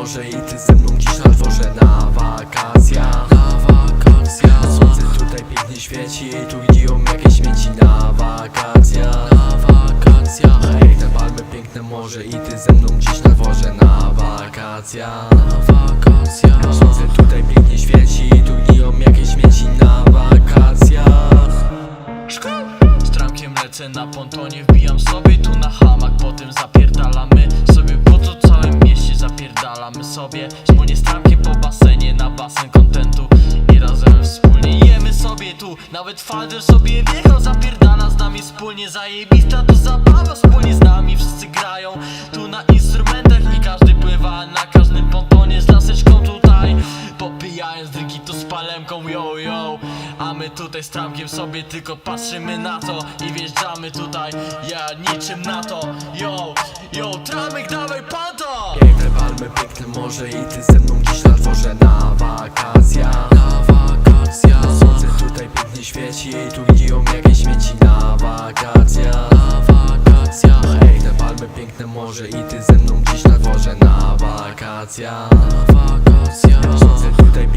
morze i ty ze mną dziś na dworze. Na wakacjach. Na wakacjach. Słońce tutaj pięknie świeci tu gniją jakieś śmieci. Na wakacjach. Na wakacjach. Hej, te palmy, piękne morze i ty ze mną dziś na dworze. Na wakacjach. Na wakacjach. Słońce tutaj pięknie świeci tu gniją jakieś śmieci. Na wakacjach. Z tramkiem lecę na pontonie, wbijam sobie tu na hamak sobie. Wspólnie z tramkiem po basenie Na basen kontentu. I razem wspólnie jemy sobie tu. Nawet Falder sobie wjechał, zapierdala z nami wspólnie. Zajebista to zabawa, wspólnie z nami wszyscy grają. Tu na instrumentach i każdy pływa na każdym pontonie Z laseczką tutaj Popijając drinki tu z palemką, yo yo. A my tutaj z tramkiem sobie tylko patrzymy na to. I wjeżdżamy tutaj, ja niczym na to. Yo, yo, tramek dawaj panto Palmy, piękne morze i ty ze mną dziś na dworze. Na wakacjach. Na wakacjach. Słońce tutaj pięknie świeci tu gniją jakieś śmieci. Na wakacjach. Na wakacjach. Hej, te palmy, piękne morze i ty ze mną dziś na dworze. Na wakacjach. Na wakacjach. Słońce tutaj